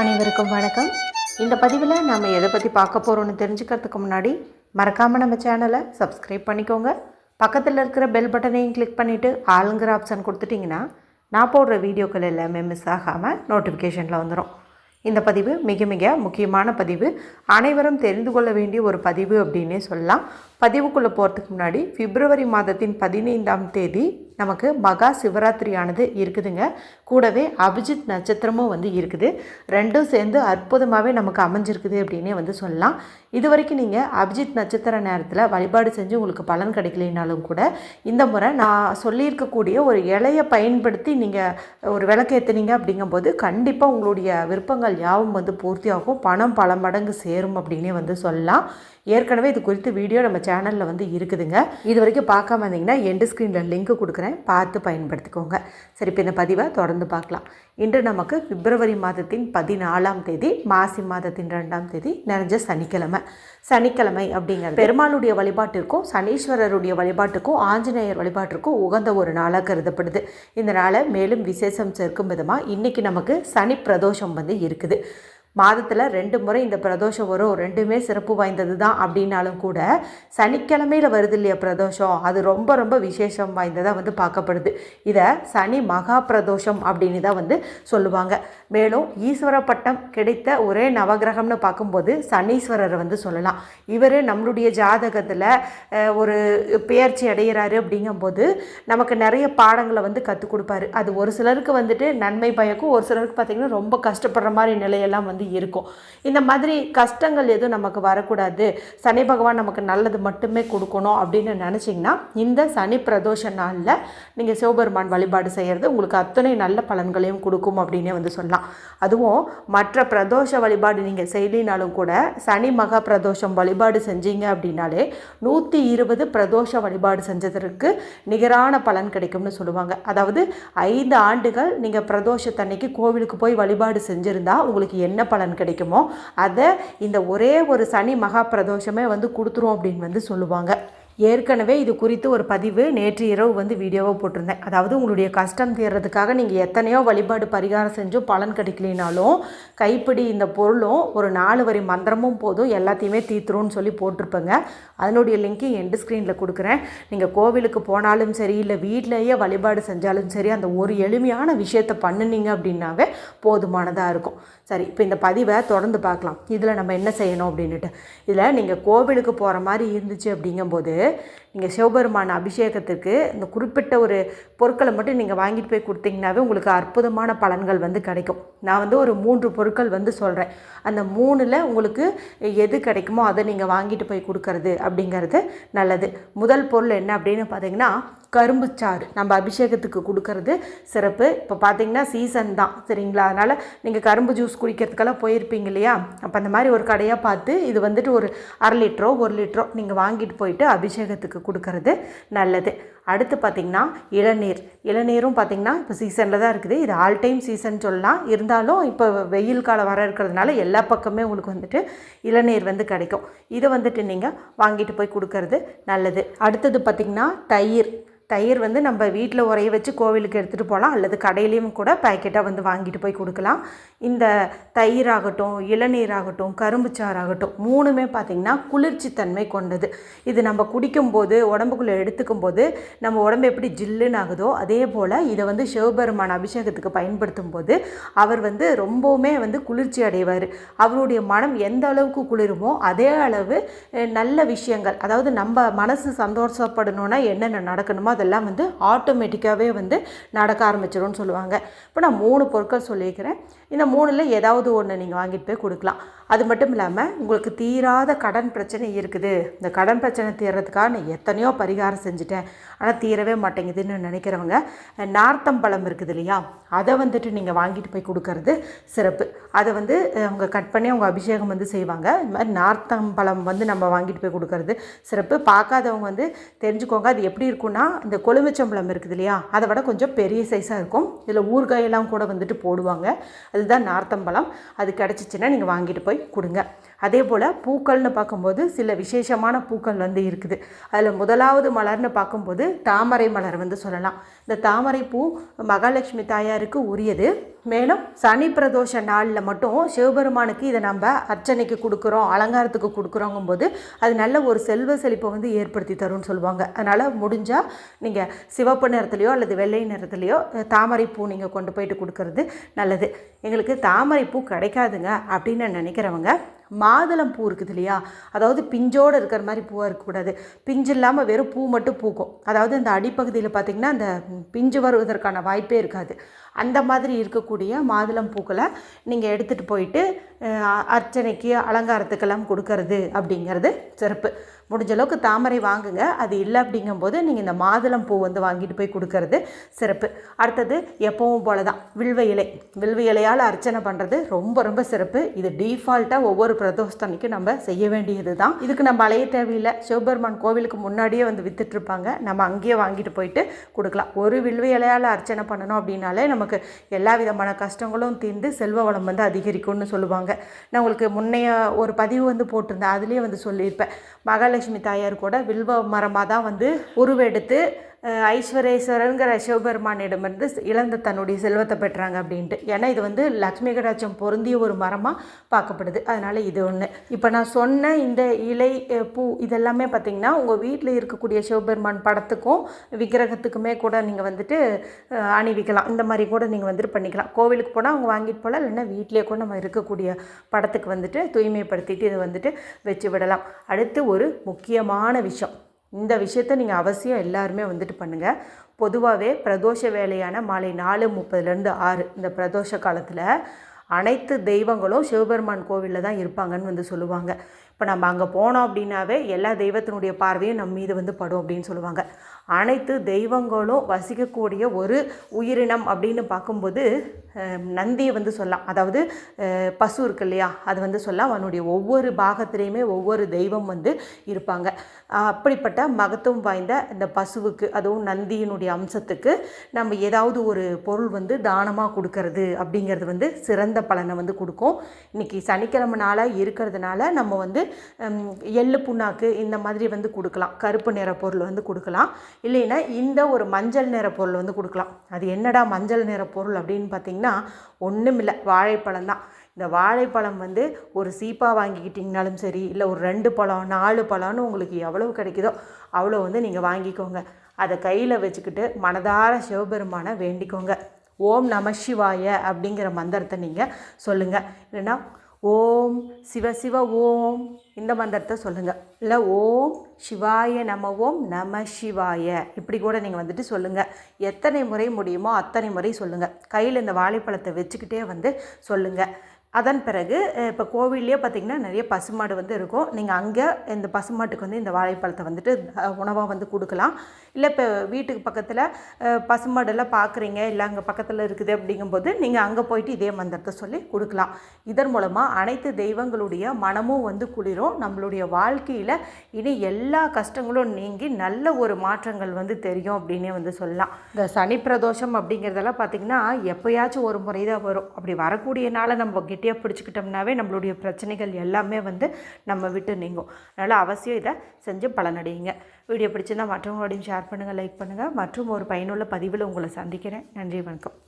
அனைவருக்கும் வணக்கம். இந்த பதிவில் நம்ம எதை பற்றி பார்க்க போகிறோம்னு தெரிஞ்சுக்கிறதுக்கு முன்னாடி மறக்காமல் நம்ம சேனலை சப்ஸ்கிரைப் பண்ணிக்கோங்க. பக்கத்தில் இருக்கிற பெல் பட்டனையும் கிளிக் பண்ணிவிட்டு ஆளுங்கிற ஆப்ஷன் கொடுத்துட்டிங்கன்னா நான் போடுற வீடியோக்கள் எல்லாமே மிஸ் ஆகாமல் நோட்டிஃபிகேஷனில் வந்துடும் இந்த பதிவு மிக மிக முக்கியமான பதிவு. அனைவரும் தெரிந்து கொள்ள வேண்டிய ஒரு பதிவு அப்படின்னே சொல்லலாம். பதிவுக்குள்ளே போகிறதுக்கு முன்னாடி பிப்ரவரி மாதத்தின் பதினைந்தாம் தேதி நமக்கு மகா சிவராத்திரியானது இருக்குதுங்க. கூடவே அபிஜித் நட்சத்திரமும் வந்து இருக்குது. ரெண்டும் சேர்ந்து அற்புதமாகவே நமக்கு அமைஞ்சிருக்குது அப்படின்னே வந்து சொல்லலாம். இது வரைக்கும் நீங்கள் அபிஜித் நட்சத்திர நேரத்தில் வழிபாடு செஞ்சு உங்களுக்கு பலன் கிடைக்கலைனாலும் கூட இந்த முறை நான் சொல்லியிருக்கக்கூடிய ஒரு இலையை பயன்படுத்தி நீங்கள் ஒரு விளக்கேற்றுனீங்க அப்படிங்கும்போது கண்டிப்பாக உங்களுடைய விருப்பங்கள் யாவும் வந்து பூர்த்தியாகும். பணம் பல மடங்கு சேரும் அப்படின்னே வந்து சொல்லலாம். ஏற்கனவே இது குறித்து வீடியோ நம்ம சேனலில் வந்து இருக்குதுங்க. இது வரைக்கும் பார்க்காம இருந்தீங்கன்னா எண்டு ஸ்க்ரீனில் லிங்க் கொடுக்குறேன். பார்த்து பயன்படுத்திக்கோங்க. சரி இப்போ இந்த பதிவை தொடர்ந்து பார்க்கலாம். இன்று நமக்கு பிப்ரவரி மாதத்தின் பதினாலாம் தேதி மாசி மாதத்தின் ரெண்டாம் தேதி நிறைஞ்ச சனிக்கிழமை. சனிக்கிழமை அப்படிங்கிறது பெருமாளுடைய வழிபாட்டிற்கும் சனீஸ்வரருடைய வழிபாட்டுக்கும் ஆஞ்சநேயர் வழிபாட்டிற்கும் உகந்த ஒரு நாளாக கருதப்படுது. இந்த நாளை மேலும் விசேஷம் சேர்க்கும் விதமாக இன்றைக்கி நமக்கு சனி பிரதோஷம் வந்து இருக்குது. மாதத்தில் ரெண்டு முறை இந்த பிரதோஷம் வரும். ரெண்டுமே சிறப்பு வாய்ந்தது தான் அப்படின்னாலும் கூட சனிக்கிழமையில் வருது இல்லையா பிரதோஷம்? அது ரொம்ப ரொம்ப விசேஷம் வாய்ந்ததாக வந்து பார்க்கப்படுது. இதை சனி மகா பிரதோஷம் அப்படின்னு தான் வந்து சொல்லுவாங்க. மேலும் ஈஸ்வர பட்டம் கிடைத்த ஒரே நவகிரகம்னு பார்க்கும்போது சனீஸ்வரரை வந்து சொல்லலாம். இவர் நம்மளுடைய ஜாதகத்தில் ஒரு பெயர்ச்சி அடைகிறாரு அப்படிங்கும்போது நமக்கு நிறைய பாடங்களை வந்து கற்றுக் கொடுப்பாரு. அது ஒரு சிலருக்கு வந்துட்டு நன்மை பயக்கும் ஒரு சிலருக்கு பார்த்திங்கன்னா ரொம்ப கஷ்டப்படுற மாதிரி நிலையெல்லாம் வந்து இருக்கும். இந்த மாதிரி கஷ்டங்கள் எதுவும் நமக்கு வரக்கூடாது. சனி பகவான் நமக்கு நல்லது மட்டுமே கொடுக்கணும் அப்படின்னு நினச்சிங்கன்னா இந்த சனி பிரதோஷ நாளில் நீங்கள் சிவபெருமான் வழிபாடு செய்கிறது உங்களுக்கு அத்தனை நல்ல பலன்களையும் கொடுக்கும் அப்படின்னே வந்து சொல்லலாம். அதுவும் மற்ற பிரதோஷ வழிபாடு நீங்கள் செய்யலினாலும் கூட சனி மகா பிரதோஷம் வழிபாடு செஞ்சீங்க அப்படின்னாலே நூற்றி இருபது பிரதோஷ வழிபாடு செஞ்சதற்கு நிகரான பலன் கிடைக்கும்னு சொல்லுவாங்க. அதாவது ஐந்து ஆண்டுகள் நீங்கள் பிரதோஷத்தன்னைக்கு கோவிலுக்கு போய் வழிபாடு செஞ்சுருந்தா உங்களுக்கு என்ன பலன் கிடைக்குமோ அதை இந்த ஒரே ஒரு சனி மகா பிரதோஷமே வந்து கொடுத்துரும் அப்படின்னு வந்து சொல்லுவாங்க. ஏற்கனவே இது குறித்து ஒரு பதிவு நேற்று இரவு வந்து வீடியோவாக போட்டிருந்தேன். அதாவது உங்களுடைய கஷ்டம் தீர்றதுக்காக நீங்கள் எத்தனையோ வழிபாடு பரிகாரம் செஞ்சும் பலன் கிடைக்கலினாலும் கைப்பிடி இந்த பொருளும் ஒரு நாலு வரி மந்திரமும் போதும் எல்லாத்தையுமே தீர்த்துரும்னு சொல்லி போட்டிருப்பேங்க. அதனுடைய லிங்க்கு எண்டு ஸ்க்ரீனில் கொடுக்குறேன். நீங்கள் கோவிலுக்கு போனாலும் சரி இல்லை வீட்டிலேயே வழிபாடு செஞ்சாலும் சரி அந்த ஒரு எளிமையான விஷயத்தை பண்ணுனீங்க அப்படின்னாவே போதுமானதாக இருக்கும். சரி இப்போ இந்த பதிவை தொடர்ந்து பார்க்கலாம். இதில் நம்ம என்ன செய்யணும் அப்படின்ட்டு இதில் நீங்கள் கோவிலுக்கு போகிற மாதிரி இருந்துச்சு அப்படிங்கும்போது நீங்கள் சிவபெருமான அபிஷேகத்திற்கு இந்த குறிப்பிட்ட ஒரு பொருட்களை மட்டும் நீங்கள் வாங்கிட்டு போய் கொடுத்தீங்கனாவே உங்களுக்கு அற்புதமான பலன்கள் வந்து கிடைக்கும். நான் வந்து ஒரு மூன்று பொருட்கள் வந்து சொல்கிறேன் அந்த மூணில் உங்களுக்கு எது கிடைக்குமோ அதை நீங்கள் வாங்கிட்டு போய் கொடுக்கறது அப்படிங்கிறது நல்லது. முதல் பொருள் என்ன அப்படின்னு பார்த்தீங்கன்னா கரும்பு சாறு. நம்ம அபிஷேகத்துக்கு கொடுக்கறது சிறப்பு. இப்போ பார்த்தீங்கன்னா சீசன் தான் சரிங்களா? அதனால் நீங்கள் கரும்பு ஜூஸ் குடிக்கிறதுக்கெல்லாம் போயிருப்பீங்க இல்லையா? அப்போ அந்த மாதிரி ஒரு கடையாக பார்த்து இது வந்துட்டு ஒரு அரை லிட்டரோ ஒரு லிட்டரோ நீங்கள் வாங்கிட்டு போயிட்டு அபிஷேகத்துக்கு கொடுக்கறது நல்லது. அடுத்து பார்த்திங்கன்னா இளநீர். இளநீரும் பார்த்திங்கன்னா இப்போ சீசனில் தான் இருக்குது. இது ஆல் டைம் சீசன் சொல்லலாம். இருந்தாலும் இப்போ வெயில் காலம் வர இருக்கிறதுனால எல்லா பக்கமே உங்களுக்கு வந்துட்டு இளநீர் வந்து கிடைக்கும். இதை வந்துட்டு நீங்கள் வாங்கிட்டு போய் கொடுக்கறது நல்லது. அடுத்தது பார்த்திங்கன்னா தயிர். தயிர் வந்து நம்ம வீட்டில் உரைய வச்சு கோவிலுக்கு எடுத்துகிட்டு போகலாம். அல்லது கடையிலையும் கூட பேக்கெட்டாக வந்து வாங்கிட்டு போய் கொடுக்கலாம். இந்த தயிர் ஆகட்டும் இளநீராகட்டும் கரும்புச்சாறாகட்டும் மூணுமே பார்த்திங்கன்னா குளிர்ச்சி தன்மை கொண்டது. இது நம்ம குடிக்கும்போது உடம்புக்குள்ளே எடுத்துக்கும் போது நம்ம உடம்பு எப்படி ஜில்லுன்னு ஆகுதோ அதே போல் இதை வந்து சிவபெருமான் அபிஷேகத்துக்கு பயன்படுத்தும் போது அவர் வந்து ரொம்பவுமே வந்து குளிர்ச்சி அடைவார். அவருடைய மனம் எந்த அளவுக்கு குளிருமோ அதே அளவு நல்ல விஷயங்கள் அதாவது நம்ம மனசு சந்தோஷப்படணும்னா என்னென்ன நடக்கணுமோ அதெல்லாம் வந்து ஆட்டோமேட்டிக்காகவே வந்து நடக்க ஆரம்பிச்சிடும்னு சொல்லுவாங்க. இப்போ நான் மூணு பொருட்கள் சொல்லியிருக்கிறேன். இந்த மூணில் ஏதாவது ஒன்று நீங்கள் வாங்கிட்டு போய் கொடுக்கலாம். அது மட்டும் இல்லாமல் உங்களுக்கு தீராத கடன் பிரச்சனை இருக்குது. இந்த கடன் பிரச்சனை தீர்றதுக்காக நான் எத்தனையோ பரிகாரம் செஞ்சுட்டேன். ஆனால் தீரவே மாட்டேங்குதுன்னு நினைக்கிறவங்க நார்த்தம்பழம் இருக்குது இல்லையா? அதை வந்துட்டு நீங்கள் வாங்கிட்டு போய் கொடுக்கறது சிறப்பு. அதை வந்து அவங்க கட் பண்ணி அவங்க அபிஷேகம் வந்து செய்வாங்க. இந்த மாதிரி நார்த்தம்பழம் வந்து நம்ம வாங்கிட்டு போய் கொடுக்கறது சிறப்பு. பார்க்காதவங்க வந்து தெரிஞ்சுக்கோங்க அது எப்படி இருக்கும்னா இந்த கொழுமிச்சம்பழம் இருக்குது இல்லையா? அதை விட கொஞ்சம் பெரிய சைஸாக இருக்கும். இதில் ஊறுகாயெல்லாம் கூட வந்துட்டு போடுவாங்க. அதுதான் நார்த்தம்பழம். அது கிடச்சிச்சின்னா நீங்கள் வாங்கிட்டு போய் கொடுங்க. அதே போல் பூக்கள்னு பார்க்கும்போது சில விசேஷமான பூக்கள் வந்து இருக்குது. அதில் முதலாவது மலர்னு பார்க்கும்போது தாமரை மலர் வந்து சொல்லலாம். இந்த தாமரை பூ மகாலட்சுமி தாயாருக்கு உரியது. மேலும் சனி பிரதோஷ நாளில் மட்டும் சிவபெருமானுக்கு இதை நம்ம அர்ச்சனைக்கு கொடுக்குறோம் அலங்காரத்துக்கு கொடுக்குறோங்கும்போது அது நல்ல ஒரு செல்வ செழிப்பை வந்து ஏற்படுத்தி தரும்னு சொல்லுவாங்க. அதனால் முடிஞ்சால் நீங்கள் சிவப்பு நிறத்துலையோ அல்லது வெள்ளை நிறத்துலையோ தாமரை பூ நீங்கள் கொண்டு போயிட்டு கொடுக்கறது நல்லது. எங்களுக்கு தாமரை பூ கிடைக்காதுங்க அப்படின்னு நினைக்கிறவங்க மாதுளம் பூ இருக்குது இல்லையா? அதாவது பிஞ்சோடு இருக்கிற மாதிரி பூவாக இருக்கக்கூடாது. பிஞ்சு இல்லாமல் வெறும் பூ மட்டும் பூக்கும். அதாவது இந்த அடிப்பகுதியில் பார்த்திங்கன்னா அந்த பிஞ்சு வருவதற்கான வாய்ப்பே இருக்காது. அந்த மாதிரி இருக்கக்கூடிய மாதுளம் பூக்களை நீங்கள் எடுத்துகிட்டு போயிட்டு அர்ச்சனைக்கு அலங்காரத்துக்கெல்லாம் கொடுக்கறது அப்படிங்கிறது சிறப்பு. முடிஞ்ச அளவுக்கு தாமரை வாங்குங்க. அது இல்லை அப்படிங்கும்போது நீங்கள் இந்த மாதுளம் பூ வந்து வாங்கிட்டு போய் கொடுக்கறது சிறப்பு. அடுத்தது எப்பவும் போல தான் வில்வ இலை. வில்வ இலையால் அர்ச்சனை பண்ணுறது ரொம்ப ரொம்ப சிறப்பு. இது டீஃபால்ட்டாக ஒவ்வொரு பிரதோஷத்தன்னைக்கும் நம்ம செய்ய வேண்டியது தான் இதுக்கு நம்ம அலைய தேவையில்லை. சிவபெருமான் கோவிலுக்கு முன்னாடியே வந்து வித்துட்ருப்பாங்க நம்ம அங்கேயே வாங்கிட்டு போயிட்டு கொடுக்கலாம். ஒரு வில்வ இலையால் அர்ச்சனை பண்ணணும் அப்படின்னாலே நமக்கு எல்லா விதமான கஷ்டங்களும் தீர்ந்து செல்வ வளம் வந்து அதிகரிக்கும்னு சொல்லுவாங்க. நான் உங்களுக்கு முன்னைய ஒரு பதிவு வந்து போட்டிருந்தேன். அதுலேயே வந்து சொல்லியிருப்பேன். மகாலட்சுமி தாயார் கூட வில்வ மரமாக தான் வந்து உருவெடுத்து ஐஸ்வரேஸ்வரங்கிற சிவபெருமானிடமிருந்து இழந்த தன்னுடைய செல்வத்தை பெற்றாங்க அப்படின்ட்டு. ஏன்னா இது வந்து லக்ஷ்மி கடாட்சம் பொருந்திய ஒரு மரமாக பார்க்கப்படுது. அதனால் இது ஒன்று இப்போ நான் சொன்ன இந்த இலை பூ இதெல்லாமே பார்த்திங்கன்னா உங்கள் வீட்டில் இருக்கக்கூடிய சிவபெருமான் படத்துக்கும் விக்கிரகத்துக்குமே கூட நீங்கள் வந்துட்டு அணிவிக்கலாம். இந்த மாதிரி கூட நீங்கள் வந்துட்டு பண்ணிக்கலாம். கோவிலுக்கு போனால் அவங்க வாங்கிட்டு போகலாம் இல்லைன்னா வீட்டிலே கூட நம்ம இருக்கக்கூடிய படத்துக்கு வந்துட்டு தூய்மைப்படுத்திட்டு இதை வந்துட்டு வச்சு விடலாம். அடுத்து ஒரு முக்கியமான விஷயம். இந்த விஷயத்த நீங்கள் அவசியம் எல்லாருமே வந்துட்டு பண்ணுங்கள் பொதுவாகவே பிரதோஷ வேலையான மாலை நாலு முப்பதுலேருந்து ஆறு இந்த பிரதோஷ காலத்தில் அனைத்து தெய்வங்களும் சிவபெருமான் கோவிலில் தான் இருப்பாங்கன்னு வந்து சொல்லுவாங்க. இப்போ நம்ம அங்கே போனோம் அப்படின்னாவே எல்லா தெய்வத்தினுடைய பார்வையும் நம்ம மீது வந்து படும் அப்படின்னு சொல்லுவாங்க. அனைத்து தெய்வங்களும் வசிக்கக்கூடிய ஒரு உயிரினம் அப்படின்னு பார்க்கும்போது நந்தியை வந்து சொல்லலாம். அதாவது பசு இருக்கு இல்லையா? அது வந்து சொல்லலாம். அவனுடைய ஒவ்வொரு பாகத்திலையுமே ஒவ்வொரு தெய்வம் வந்து இருப்பாங்க. அப்படிப்பட்ட மகத்துவம் வாய்ந்த இந்த பசுவுக்கு அதுவும் நந்தியினுடைய அம்சத்துக்கு நம்ம ஏதாவது ஒரு பொருள் வந்து தானமாக கொடுக்கறது அப்படிங்கிறது வந்து சிறந்த பலனை வந்து கொடுக்கும். இன்றைக்கி சனிக்கிழமை நாளாக இருக்கிறதுனால நம்ம வந்து எள்ளு புண்ணாக்கு இந்த மாதிரி வந்து கொடுக்கலாம். கருப்பு நிற பொருள் வந்து கொடுக்கலாம். இல்லைன்னா இந்த ஒரு மஞ்சள் நிற பொருள் வந்து கொடுக்கலாம். அது என்னடா மஞ்சள் நிற பொருள் அப்படின்னு பார்த்தீங்கன்னா ஒன்றும் இல்லை வாழைப்பழம் தான் இந்த வாழைப்பழம் வந்து ஒரு சீப்பாக வாங்கிக்கிட்டிங்கனாலும் சரி இல்லை ஒரு ரெண்டு பழம் நாலு பழம்னு உங்களுக்கு எவ்வளவு கிடைக்குதோ அவ்வளோ வந்து நீங்கள் வாங்கிக்கோங்க. அதை கையில் வச்சுக்கிட்டு மனதார சிவபெருமானை வேண்டிக்கோங்க. ஓம் நம சிவாய அப்படிங்கிற மந்திரத்தை நீங்கள் சொல்லுங்கள் இல்லைன்னா ஓம் சிவ சிவ ஓம் இந்த மந்திரத்தை சொல்லுங்கள் இல்லை ஓம் சிவாய நம ஓம் நம சிவாய. இப்படி கூட நீங்கள் வந்துட்டு சொல்லுங்கள் எத்தனை முறை முடியுமோ அத்தனை முறை சொல்லுங்கள் கையில் இந்த வாழைப்பழத்தை வச்சுக்கிட்டே வந்து சொல்லுங்கள் அதன் பிறகு இப்போ கோவில்லையே பார்த்திங்கன்னா நிறைய பசுமாடு வந்து இருக்கும். நீங்கள் அங்கே இந்த பசுமாட்டுக்கு வந்து இந்த வாழைப்பழத்தை வந்துட்டு உணவாக வந்து கொடுக்கலாம். இல்லை இப்போ வீட்டுக்கு பக்கத்தில் பசுமாடெல்லாம் பார்க்குறீங்க இல்லை அங்கே பக்கத்தில் இருக்குது அப்படிங்கும்போது நீங்கள் அங்கே போயிட்டு இதே மந்திரத்தை சொல்லி கொடுக்கலாம். இதன் மூலமாக அனைத்து தெய்வங்களுடைய மனமும் வந்து குளிரும். நம்மளுடைய வாழ்க்கையில் இனி எல்லா கஷ்டங்களும் நீங்கி நல்ல ஒரு மாற்றங்கள் வந்து தெரியும் அப்படின்னே வந்து சொல்லலாம். இந்த சனி பிரதோஷம் அப்படிங்கிறதெல்லாம் பார்த்திங்கன்னா எப்போயாச்சும் ஒரு முறை தான் வரும். அப்படி வரக்கூடிய நாளை நம்ம கெட்டியாக பிடிச்சிக்கிட்டோம்னாவே நம்மளுடைய பிரச்சனைகள் எல்லாமே வந்து நம்ம விட்டு நீங்கும். அதனால் அவசியம் இதை செஞ்சு பலனடையுங்க. வீடியோ பிடிச்சிருந்தால் மற்றவங்களோடையும் ஷேர் பண்ணுங்கள் லைக் பண்ணுங்கள் மற்றும் ஒரு பயனுள்ள பதிவில் உங்களை சந்திக்கிறேன். நன்றி வணக்கம்.